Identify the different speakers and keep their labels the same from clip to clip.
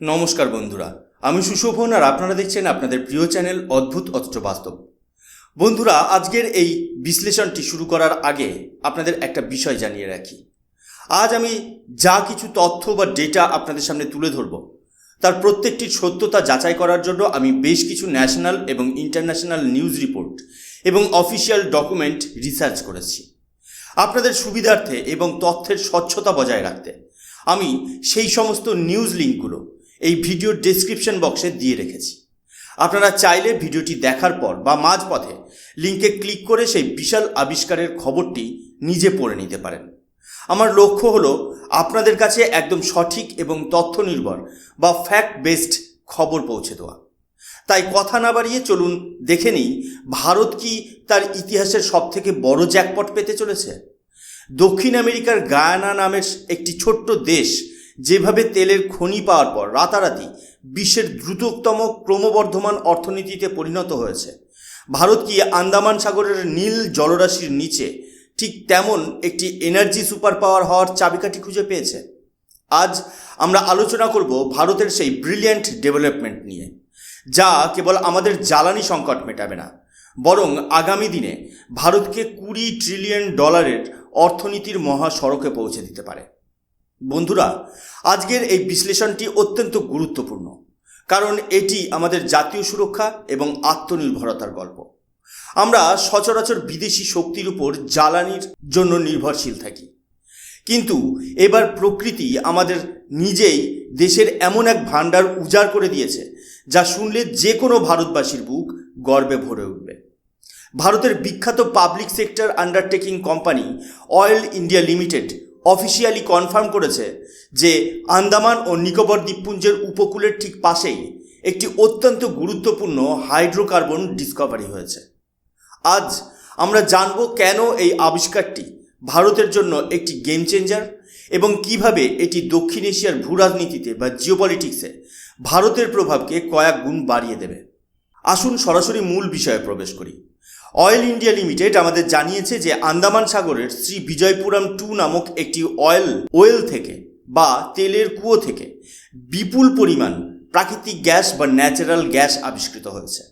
Speaker 1: নমস্কার বন্ধুরা, আমি সুশোভন আর আপনারা দেখছেন আপনাদের প্রিয় চ্যানেল অদ্ভুত অথচ বাস্তব। বন্ধুরা, আজকের এই বিশ্লেষণটি শুরু করার আগে আপনাদের একটা বিষয় জানিয়ে রাখি। আজ আমি যা কিছু তথ্য বা ডেটা আপনাদের সামনে তুলে ধরব, তার প্রত্যেকটির সত্যতা যাচাই করার জন্য আমি বেশ কিছু ন্যাশনাল এবং ইন্টারন্যাশনাল নিউজ রিপোর্ট এবং অফিসিয়াল ডকুমেন্ট রিসার্চ করেছি। আপনাদের সুবিধার্থে এবং তথ্যের স্বচ্ছতা বজায় রাখতে আমি সেই সমস্ত নিউজ লিঙ্কগুলো এই ভিডিওর ডেসক্রিপশন বক্সে দিয়ে রেখেছি। আপনারা চাইলে ভিডিওটি দেখার পর বা মাঝপথে লিঙ্কে ক্লিক করে সেই বিশাল আবিষ্কারের খবরটি নিজে পড়ে নিতে পারেন। আমার লক্ষ্য হলো আপনাদের কাছে একদম সঠিক এবং তথ্য নির্ভর বা ফ্যাক্ট বেসড খবর পৌঁছে দেওয়া। তাই কথা না বাড়িয়ে চলুন দেখে নিই, ভারত কি তার ইতিহাসের সবথেকে বড় জ্যাকপট পেতে চলেছে? দক্ষিণ আমেরিকার গায়ানা নামের একটি ছোট্ট দেশ যেভাবে তেলের খনি পাওয়ার পর রাতারাতি বিশ্বের দ্রুততম ক্রমবর্ধমান অর্থনীতিতে পরিণত হয়েছে। ভারত কি আন্দামান সাগরের নীল জলরাশির নিচে ঠিক তেমন একটি এনার্জি সুপার পাওয়ার হওয়ার চাবিকাঠি খুঁজে পেয়েছে? আজ আমরা আলোচনা করব ভারতের সেই ব্রিলিয়ান্ট ডেভেলপমেন্ট নিয়ে, যা কেবল আমাদের জ্বালানি সংকট মেটাবে না, বরং আগামী দিনে ভারতকে কুড়ি ট্রিলিয়ন ডলারের অর্থনীতির মহাসড়কে পৌঁছে দিতে পারে। বন্ধুরা, আজকের এই বিশ্লেষণটি অত্যন্ত গুরুত্বপূর্ণ, কারণ এটি আমাদের জাতীয় সুরক্ষা এবং আত্মনির্ভরতার গল্প। আমরা সচরাচর বিদেশি শক্তির উপর জ্বালানির জন্য নির্ভরশীল থাকি। কিন্তু এবার প্রকৃতি আমাদের নিজেই দেশের এমন এক ভাণ্ডার উজাড় করে দিয়েছে, যা শুনলে যে কোনো ভারতবাসীর বুক গর্বে ভরে উঠবে। ভারতের বিখ্যাত public sector undertaking company oil India limited officially confirm করেছে যে আন্দামান ও নিকোবর দ্বীপপুঞ্জের উপকূলের ঠিক পাশেই একটি অত্যন্ত গুরুত্বপূর্ণ হাইড্রোকার্বন ডিসকভারি হয়েছে। আজ আমরা জানব কেন এই আবিষ্কারটি ভারতের জন্য একটি গেম চেঞ্জার এবং কীভাবে এটি দক্ষিণ এশিয়ার ভূরাজনীতিতে বা জিওপলিটিক্সে ভারতের প্রভাবকে কয়েক গুণ বাড়িয়ে দেবে। আসুন সরাসরি মূল বিষয়ে প্রবেশ করি। অয়েল ইন্ডিয়া লিমিটেড আমাদের জানিয়েছে যে আন্দামান সাগরের শ্রী বিজয়পুরম টু নামক একটি অয়েল ওয়েল থেকে বা তেলের কুয়ো থেকে বিপুল পরিমাণ প্রাকৃতিক গ্যাস বা ন্যাচারাল গ্যাস আবিষ্কৃত হয়েছে।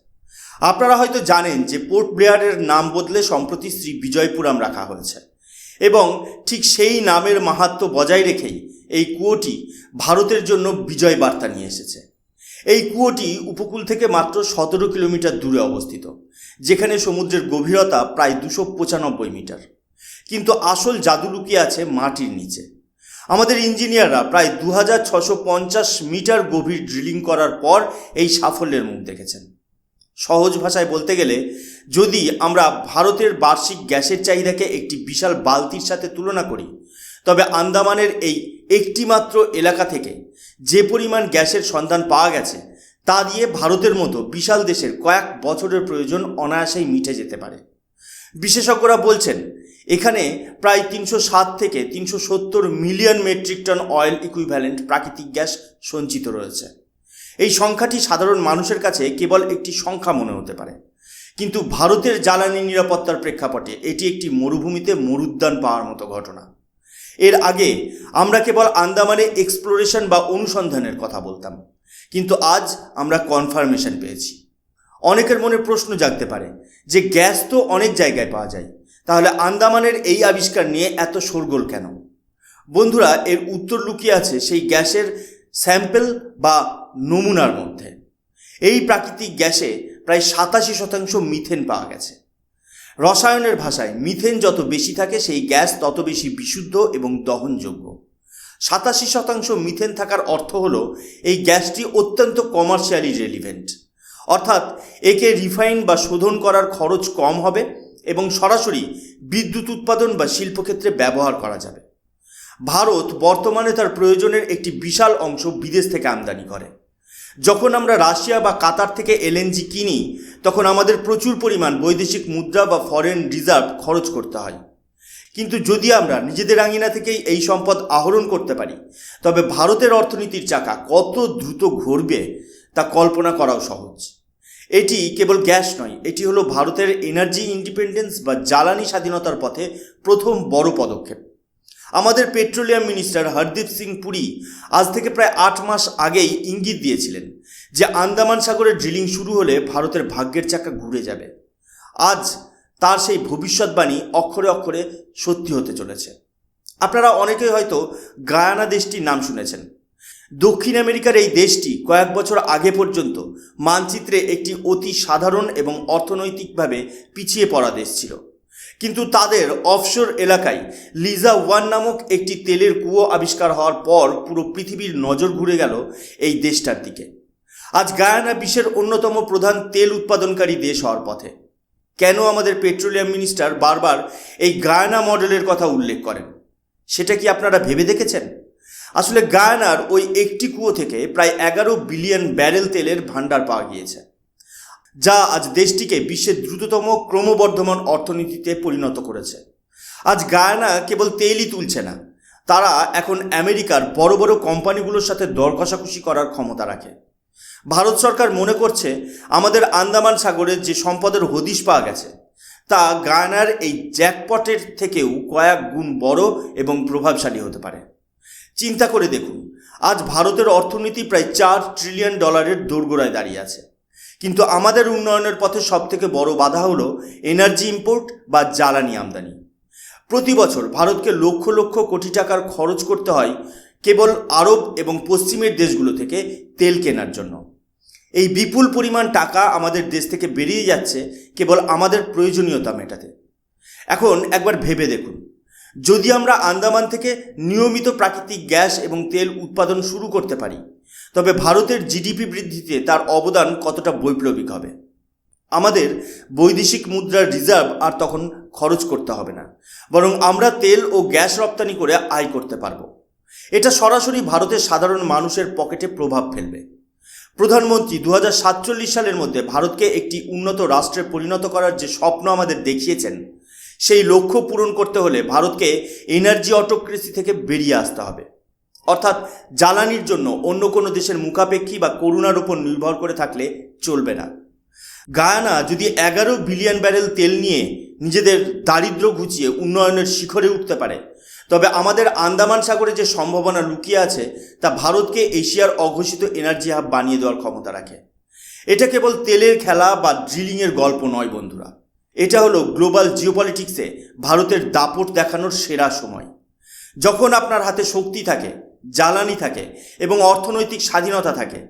Speaker 1: আপনারা হয়তো জানেন যে পোর্ট ব্লেয়ারের নাম বদলে সম্প্রতি শ্রী বিজয়পুরম রাখা হয়েছে এবং ঠিক সেই নামের মাহাত্ম বজায় রেখেই এই কুয়োটি ভারতের জন্য বিজয় বার্তা নিয়ে এসেছে। এই কুয়োটি উপকূল থেকে মাত্র সতেরো কিলোমিটার দূরে অবস্থিত, যেখানে সমুদ্রের গভীরতা প্রায় দুশো পঁচানব্বই মিটার। কিন্তু আসল জাদু লুকিয়ে আছে মাটির নিচে। আমাদের ইঞ্জিনিয়াররা প্রায় দু মিটার গভীর ড্রিলিং করার পর এই সাফল্যের মুখ দেখেছেন। সহজ ভাষায় বলতে গেলে, যদি আমরা ভারতের বার্ষিক গ্যাসের চাহিদাকে একটি বিশাল বালতির সাথে তুলনা করি তবে আন্দামানের এই একটিমাত্র এলাকা থেকে যে পরিমাণ গ্যাসের সন্ধান পাওয়া গেছে, তা দিয়ে ভারতের মতো বিশাল দেশের কয়েক বছরের প্রয়োজন অনায়াসেই মিটে যেতে পারে। বিশেষজ্ঞরা বলছেন, এখানে প্রায় তিনশো সাত থেকে তিনশো সত্তর million metric ton oil equivalent প্রাকৃতিক গ্যাস সঞ্চিত রয়েছে। এই সংখ্যাটি সাধারণ মানুষের কাছে কেবল একটি সংখ্যা মনে হতে পারে। কিন্তু ভারতের জ্বালানি নিরাপত্তার প্রেক্ষাপটে এটি একটি মরুভূমিতে মরুদ্যান পাওয়ার মতো ঘটনা। এর আগে আমরা কেবল আন্দামানে এক্সপ্লোরেশন বা অনুসন্ধানের কথা বলতাম, কিন্তু আজ আমরা কনফার্মেশন পেয়েছি। অনেকের মনে প্রশ্ন জাগতে পারে যে গ্যাস তো অনেক জায়গায় পাওয়া যায়, তাহলে আন্দামানের এই আবিষ্কার নিয়ে এত শোরগোল কেন? বন্ধুরা, এর উত্তর লুকিয়ে আছে সেই গ্যাসের স্যাম্পেল বা নমুনার মধ্যে। এই প্রাকৃতিক গ্যাসে প্রায় সাতাশি শতাংশ মিথেন পাওয়া গেছে। রসায়নের ভাষায় মিথেন যত বেশি থাকে, সেই গ্যাস তত বেশি বিশুদ্ধ এবং দহনযোগ্য। সাতাশি শতাংশ মিথেন থাকার অর্থ হলো, এই গ্যাসটি অত্যন্ত কমার্শিয়ালি রেলিভেন্ট অর্থাৎ, একে রিফাইন বা শোধন করার খরচ কম হবে এবং সরাসরি বিদ্যুৎ উৎপাদন বা শিল্পক্ষেত্রে ব্যবহার করা যাবে। ভারত বর্তমানে তার প্রয়োজনের একটি বিশাল অংশ বিদেশ থেকে আমদানি করে। যখন আমরা রাশিয়া বা কাতার থেকে এলএনজি কিনি, তখন আমাদের প্রচুর পরিমাণ বৈদেশিক মুদ্রা বা ফরেন রিজার্ভ খরচ করতে হয়। কিন্তু যদি আমরা নিজেদের আঙিনা থেকেই এই সম্পদ আহরণ করতে পারি, তবে ভারতের অর্থনীতির চাকা কত দ্রুত ঘুরবে তা কল্পনা করাও সহজ। এটি কেবল গ্যাস নয়, এটি হলো ভারতের এনার্জি ইন্ডিপেন্ডেন্স বা জ্বালানি স্বাধীনতার পথে প্রথম বড় পদক্ষেপ। আমাদের পেট্রোলিয়াম মিনিস্টার হরদীপ সিং পুরী আজ থেকে প্রায় আট মাস আগেই ইঙ্গিত দিয়েছিলেন যে আন্দামান সাগরে ড্রিলিং শুরু হলে ভারতের ভাগ্যের চাকা ঘুরে যাবে। আজ তার সেই ভবিষ্যৎবাণী অক্ষরে অক্ষরে সত্যি হতে চলেছে। আপনারা অনেকেই হয়তো গায়ানা দেশটির নাম শুনেছেন। দক্ষিণ আমেরিকার এই দেশটি কয়েক বছর আগে পর্যন্ত মানচিত্রে একটি অতি সাধারণ এবং অর্থনৈতিকভাবে পিছিয়ে পড়া দেশ ছিল। কিন্তু তাদের অফশোর এলাকায় লিজা ওয়ান নামক একটি তেলের কুয়ো আবিষ্কার হওয়ার পর পুরো পৃথিবীর নজর ঘুরে গেল এই দেশটার দিকে। আজ গায়ানা বিশ্বের অন্যতম প্রধান তেল উৎপাদনকারী দেশ হওয়ার পথে। কেন আমাদের পেট্রোলিয়াম মিনিস্টার বারবার এই গায়ানা মডেলের কথা উল্লেখ করেন? সেটা কি আপনারা ভেবে দেখেছেন? আসলে গায়ানার ওই একটি কুয়ো থেকে প্রায় এগারো বিলিয়ন ব্যারেল তেলের ভাণ্ডার পাওয়া গিয়েছে। যা আজ দেশটিকে বিশ্বের দ্রুততম ক্রমবর্ধমান অর্থনীতিতে পরিণত করেছে। আজ গায়ানা কেবল তেলই তুলছে না, তারা এখন আমেরিকার বড় বড় কোম্পানিগুলোর সাথে দর কষাকষি করার ক্ষমতা রাখে। ভারত সরকার মনে করছে, আমাদের আন্দামান সাগরের যে সম্পদের হদিশ পাওয়া গেছে, তা গায়ানার এই জ্যাকপটের থেকেও কয়েক গুণ বড় এবং প্রভাবশালী হতে পারে। চিন্তা করে দেখুন, আজ ভারতের অর্থনীতি প্রায় চার ট্রিলিয়ন ডলারের দোরগোড়ায় দাঁড়িয়ে আছে। কিন্তু আমাদের উন্নয়নের পথে সবথেকে বড় বাধা হলো এনার্জি ইম্পোর্ট বা জ্বালানি আমদানি। প্রতি বছর ভারতকে লক্ষ লক্ষ কোটি টাকার খরচ করতে হয় কেবল আরব এবং পশ্চিমের দেশগুলো থেকে তেল কেনার জন্য। এই বিপুল পরিমাণ টাকা আমাদের দেশ থেকে বেরিয়ে যাচ্ছে কেবল আমাদের প্রয়োজনীয়তা মেটাতে। এখন একবার ভেবে দেখুন, যদি আমরা আন্দামান থেকে নিয়মিত প্রাকৃতিক গ্যাস এবং তেল উৎপাদন শুরু করতে পারি তবে ভারতের জিডিপি বৃদ্ধিতে তার অবদান কতটা বৈপ্লবিক হবে? আমাদের বৈদেশিক মুদ্রার রিজার্ভ আর তখন খরচ করতে হবে না, বরং আমরা তেল ও গ্যাস রপ্তানি করে আয় করতে পারব। এটা সরাসরি ভারতের সাধারণ মানুষের পকেটে প্রভাব ফেলবে। প্রধানমন্ত্রী দু হাজার সাতচল্লিশ সালের মধ্যে ভারতকে একটি উন্নত রাষ্ট্রে পরিণত করার যে স্বপ্ন আমাদের দেখিয়েছেন, সেই লক্ষ্য পূরণ করতে হলে ভারতকে এনার্জি অটোক্রেসি থেকে বেরিয়ে আসতে হবে। অর্থাৎ জ্বালানির জন্য অন্য কোনো দেশের মুখাপেক্ষী বা করুণার উপর নির্ভর করে থাকলে চলবে না। গায়ানা যদি এগারো বিলিয়ন ব্যারেল তেল নিয়ে নিজেদের দারিদ্র ঘুচিয়ে উন্নয়নের শিখরে উঠতে পারে, তবে আমাদের আন্দামান সাগরে যে সম্ভাবনা লুকিয়ে আছে, তা ভারতকে এশিয়ার অঘোষিত এনার্জি হাব বানিয়ে দেওয়ার ক্ষমতা রাখে। এটা কেবল তেলের খেলা বা ড্রিলিংয়ের গল্প নয় বন্ধুরা। এটা হলো গ্লোবাল জিওপলিটিক্সে ভারতের দাপট দেখানোর সেরা সময়। যখন আপনার হাতে শক্তি থাকে জ্বালানি থাকে এবং অর্থনৈতিক স্বাধীনতা থাকে,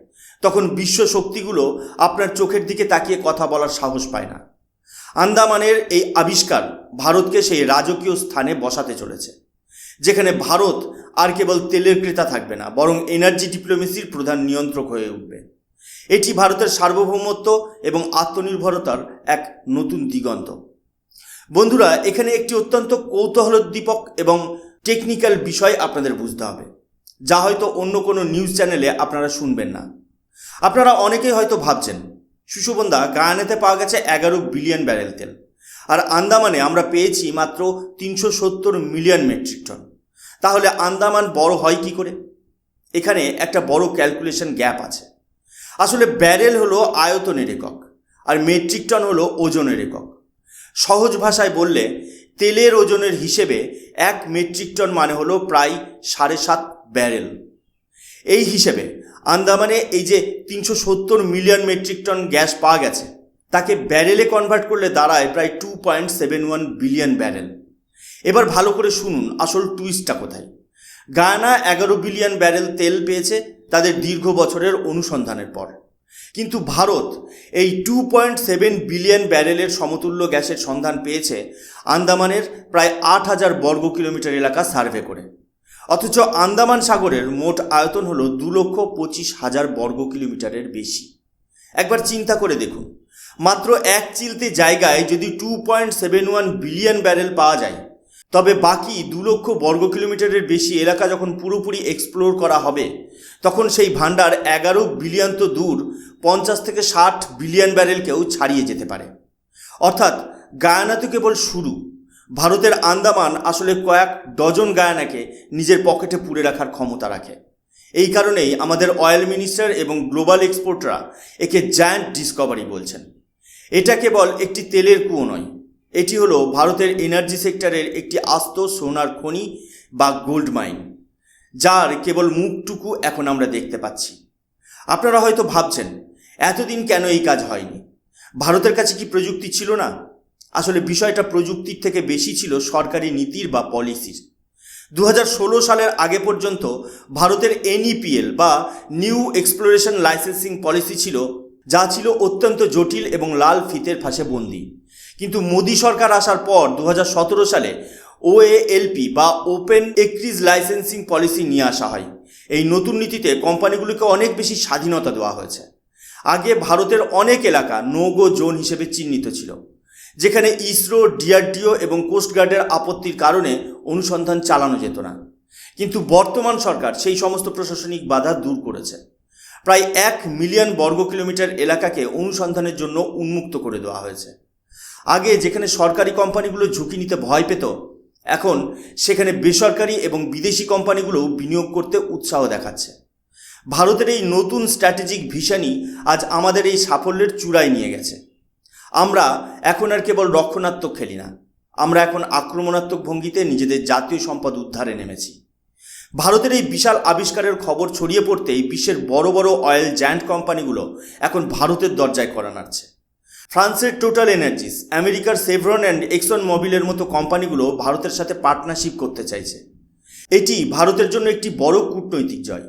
Speaker 1: তখন বিশ্ব শক্তিগুলো আপনার চোখের দিকে তাকিয়ে কথা বলার সাহস পায় না। আন্দামানের এই আবিষ্কার ভারতকে সেই রাজকীয় স্থানে বসাতে চলেছে, যেখানে ভারত আর কেবল তেলের ক্রেতা থাকবে না, বরং এনার্জি ডিপ্লোমেসির প্রধান নিয়ন্ত্রক হয়ে উঠবে। এটি ভারতের সার্বভৌমত্ব এবং আত্মনির্ভরতার এক নতুন দিগন্ত। বন্ধুরা, এখানে একটি অত্যন্ত কৌতূহলোদ্দীপক এবং টেকনিক্যাল বিষয় আপনাদের বুঝতে হবে। যা হয়তো অন্য কোনো নিউজ চ্যানেলে আপনারা শুনবেন না। আপনারা অনেকেই হয়তো ভাবছেন সুশোবন্দা গায়ানেতে পাওয়া গেছে এগারো বিলিয়ন ব্যারেল তেল। আর আন্দামানে আমরা পেয়েছি মাত্র তিনশো সত্তর মিলিয়ন মেট্রিক টন তাহলে আন্দামান বড় হয় কি করে? এখানে একটা বড় ক্যালকুলেশন গ্যাপ আছে। আসলে ব্যারেল হলো আয়তনের একক, আর মেট্রিক টন হলো ওজনের একক। সহজ ভাষায় বললে, তেলের ওজনের হিসেবে এক মেট্রিক টন মানে হলো প্রায় সাড়ে সাত ব্যারেল। এই হিসেবে আন্দামানে এই যে তিনশো সত্তর মিলিয়ন মেট্রিক টন গ্যাস পাওয়া গেছে, তাকে ব্যারেলে কনভার্ট করলে দাঁড়ায় প্রায় two point seven one billion barrel এবার ভালো করে শুনুন আসল টুইস্টটা কোথায়। গায়ানা এগারো বিলিয়ন ব্যারেল তেল পেয়েছে তাদের দীর্ঘ বছরের অনুসন্ধানের পর। কিন্তু ভারত এই টু পয়েন্ট সেভেন বিলিয়ন ব্যারেলের সমতুল্য গ্যাসের সন্ধান পেয়েছে আন্দামানের প্রায় আট হাজার বর্গ কিলোমিটার এলাকা সার্ভে করে। অথচ আন্দামান সাগরের মোট আয়তন হল দু লক্ষ পঁচিশ হাজার বর্গ কিলোমিটারের বেশি। একবার চিন্তা করে দেখুন, মাত্র এক চিলতে জায়গায় যদি two point seven one billion barrel পাওয়া যায়, তবে বাকি দু লক্ষ বর্গ কিলোমিটারের বেশি এলাকা যখন পুরোপুরি এক্সপ্লোর করা হবে, তখন সেই ভাণ্ডার এগারো বিলিয়ন তো দূর, পঞ্চাশ থেকে ষাট বিলিয়ন ব্যারেলকেও ছাড়িয়ে যেতে পারে। অর্থাৎ গায়ানা তো কেবল শুরু ভারতের আন্দামান আসলে কয়েক ডজন গায়ানাকে নিজের পকেটে পুরে রাখার ক্ষমতা রাখে। এই কারণেই আমাদের অয়েল মিনিস্টার এবং গ্লোবাল এক্সপোর্টরা একে জায়ান্ট ডিসকভারি বলছেন। এটা কেবল একটি তেলের কুয়ো নয়, এটি হলো ভারতের এনার্জি সেক্টরের একটি আস্ত সোনার খনি বা গোল্ড মাইন, যার কেবল মুখটুকু এখন আমরা দেখতে পাচ্ছি। আপনারা হয়তো ভাবছেন, এতদিন কেন এই কাজ হয়নি? ভারতের কাছে কি প্রযুক্তি ছিল না? আসলে বিষয়টা প্রযুক্তির থেকে বেশি ছিল সরকারি নীতির বা পলিসির। দু হাজার ষোলো সালের আগে পর্যন্ত ভারতের এনইপিএল বা নিউ এক্সপ্লোরেশন লাইসেন্সিং পলিসি ছিল, যা ছিল অত্যন্ত জটিল এবং লাল ফিতের ফাঁসে বন্দী। কিন্তু মোদী সরকার আসার পর দু হাজার সতেরো সালে ওএএলপি বা ওপেন এক্রিজ লাইসেন্সিং পলিসি নিয়ে আসা হয়। এই নতুন নীতিতে কোম্পানিগুলিকে অনেক বেশি স্বাধীনতা দেওয়া হয়েছে। আগে ভারতের অনেক এলাকা নো গো জোন হিসেবে চিহ্নিত ছিল। যেখানে ইসরো ডিআরডিও এবং কোস্টগার্ডের আপত্তির কারণে অনুসন্ধান চালানো যেত না। কিন্তু বর্তমান সরকার সেই সমস্ত প্রশাসনিক বাধা দূর করেছে। প্রায় এক মিলিয়ন বর্গ কিলোমিটার এলাকাকে অনুসন্ধানের জন্য উন্মুক্ত করে দেওয়া হয়েছে। আগে যেখানে সরকারি কোম্পানিগুলো ঝুঁকি নিতে ভয় পেত, এখন সেখানে বেসরকারি এবং বিদেশি কোম্পানিগুলো বিনিয়োগ করতে উৎসাহ দেখাচ্ছে। ভারতের এই নতুন স্ট্র্যাটেজিক ভিশনই আজ আমাদের এই সাফল্যের চূড়ায় নিয়ে গেছে। আমরা এখন আর কেবল রক্ষণাত্মক খেলি না। আমরা এখন আক্রমণাত্মক ভঙ্গিতে নিজেদের জাতীয় সম্পদ উদ্ধারে নেমেছি। ভারতের এই বিশাল আবিষ্কারের খবর ছড়িয়ে পড়তেই বিশ্বের বড় বড় অয়েল জায়ান্ট কোম্পানিগুলো এখন ভারতের দরজায় করা নাড়ছে। ফ্রান্সের টোটাল এনার্জিস, আমেরিকার সেভরন অ্যান্ড এক্সন মোবিলের মতো কোম্পানিগুলো ভারতের সাথে পার্টনারশিপ করতে চাইছে। এটি ভারতের জন্য একটি বড় কূটনৈতিক জয়।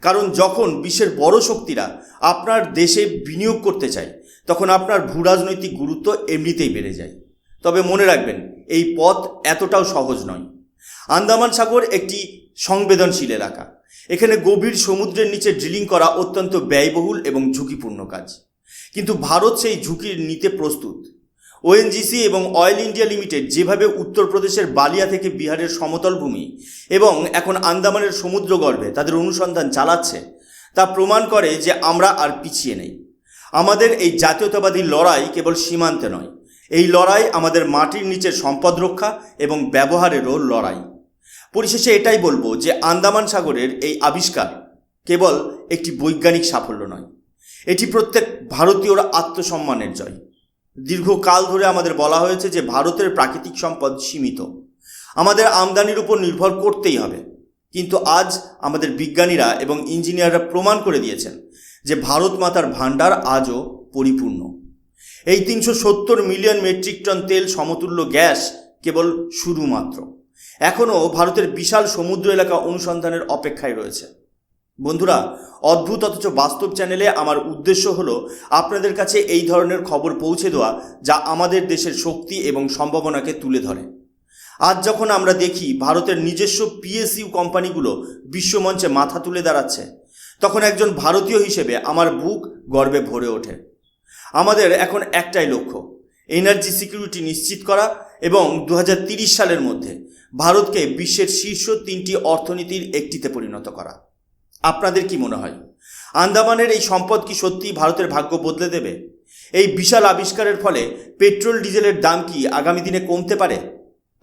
Speaker 1: কারণ যখন বিশ্বের বড় শক্তিরা আপনার দেশে বিনিয়োগ করতে চায় তখন আপনার ভূরাজনৈতিক গুরুত্ব এমনিতেই বেড়ে যায়। তবে মনে রাখবেন, এই পথ এতটাও সহজ নয়। আন্দামান সাগর একটি সংবেদনশীল এলাকা। এখানে গভীর সমুদ্রের নিচে ড্রিলিং করা অত্যন্ত ব্যয়বহুল এবং ঝুঁকিপূর্ণ কাজ। কিন্তু ভারত সেই ঝুঁকি নিতে প্রস্তুত। ওএনজিসি এবং অয়েল ইন্ডিয়া লিমিটেড যেভাবে উত্তরপ্রদেশের বালিয়া থেকে বিহারের সমতল ভূমি এবং এখন আন্দামানের সমুদ্রগর্ভে তাদের অনুসন্ধান চালাচ্ছে, তা প্রমাণ করে যে আমরা আর পিছিয়ে নেই। আমাদের এই জাতীয়তাবাদী লড়াই কেবল সীমান্তে নয়, এই লড়াই আমাদের মাটির নিচের সম্পদ রক্ষা এবং ব্যবহারেরও লড়াই। পরিশেষে এটাই বলব যে আন্দামান সাগরের এই আবিষ্কার কেবল একটি বৈজ্ঞানিক সাফল্য নয়, এটি প্রত্যেক ভারতীয়র আত্মসম্মানের জয়। দীর্ঘকাল ধরে আমাদের বলা হয়েছে যে ভারতের প্রাকৃতিক সম্পদ সীমিত, আমাদের আমদানির উপর নির্ভর করতেই হবে। কিন্তু আজ আমাদের বিজ্ঞানীরা এবং ইঞ্জিনিয়াররা প্রমাণ করে দিয়েছেন যে ভারত মাতার ভাণ্ডার আজও পরিপূর্ণ। এই তিনশো সত্তর মিলিয়ন মেট্রিক টন তেল সমতুল্য গ্যাস কেবল শুরু মাত্র এখনও ভারতের বিশাল সমুদ্র এলাকা অনুসন্ধানের অপেক্ষায় রয়েছে। বন্ধুরা, অদ্ভুত অথচ বাস্তব চ্যানেলে আমার উদ্দেশ্য হলো আপনাদের কাছে এই ধরনের খবর পৌঁছে দেওয়া যা আমাদের দেশের শক্তি এবং সম্ভাবনাকে তুলে ধরে। আজ যখন আমরা দেখি ভারতের নিজস্ব পিএসইউ কোম্পানিগুলো বিশ্বমঞ্চে মাথা তুলে দাঁড়াচ্ছে তখন একজন ভারতীয় হিসেবে আমার বুক গর্বে ভরে ওঠে। আমাদের এখন একটাই লক্ষ্য এনার্জি সিকিউরিটি নিশ্চিত করা এবং দু সালের মধ্যে ভারতকে বিশ্বের শীর্ষ তিনটি অর্থনীতির একটিতে পরিণত করা। আপনাদের কি মনে হয়, আন্দামানের এই সম্পদ কি সত্যি ভারতের ভাগ্য বদলে দেবে? এই বিশাল আবিষ্কারের ফলে পেট্রোল ডিজেলের দাম কি আগামী দিনে কমতে পারে?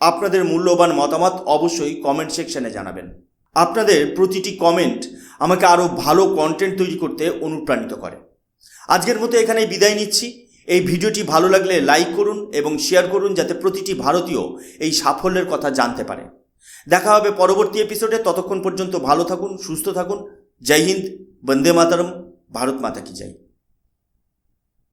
Speaker 1: আপনাদের মূল্যবান মতামত অবশ্যই কমেন্ট সেকশনে জানাবেন। আপনাদের প্রতিটি কমেন্ট আমাকে আরও ভালো কন্টেন্ট তৈরি করতে অনুপ্রাণিত করে। আজকের মতো এখানে বিদায় নিচ্ছি। এই ভিডিওটি ভালো লাগলে লাইক করুন এবং শেয়ার করুন যাতে প্রতিটি ভারতীয় এই সাফল্যের কথা জানতে পারে। দেখা হবে পরবর্তী এপিসোডে ততক্ষণ পর্যন্ত ভালো থাকুন, সুস্থ থাকুন। জয় হিন্দ, বন্দে মাতারম, ভারত মাতা কি জয়।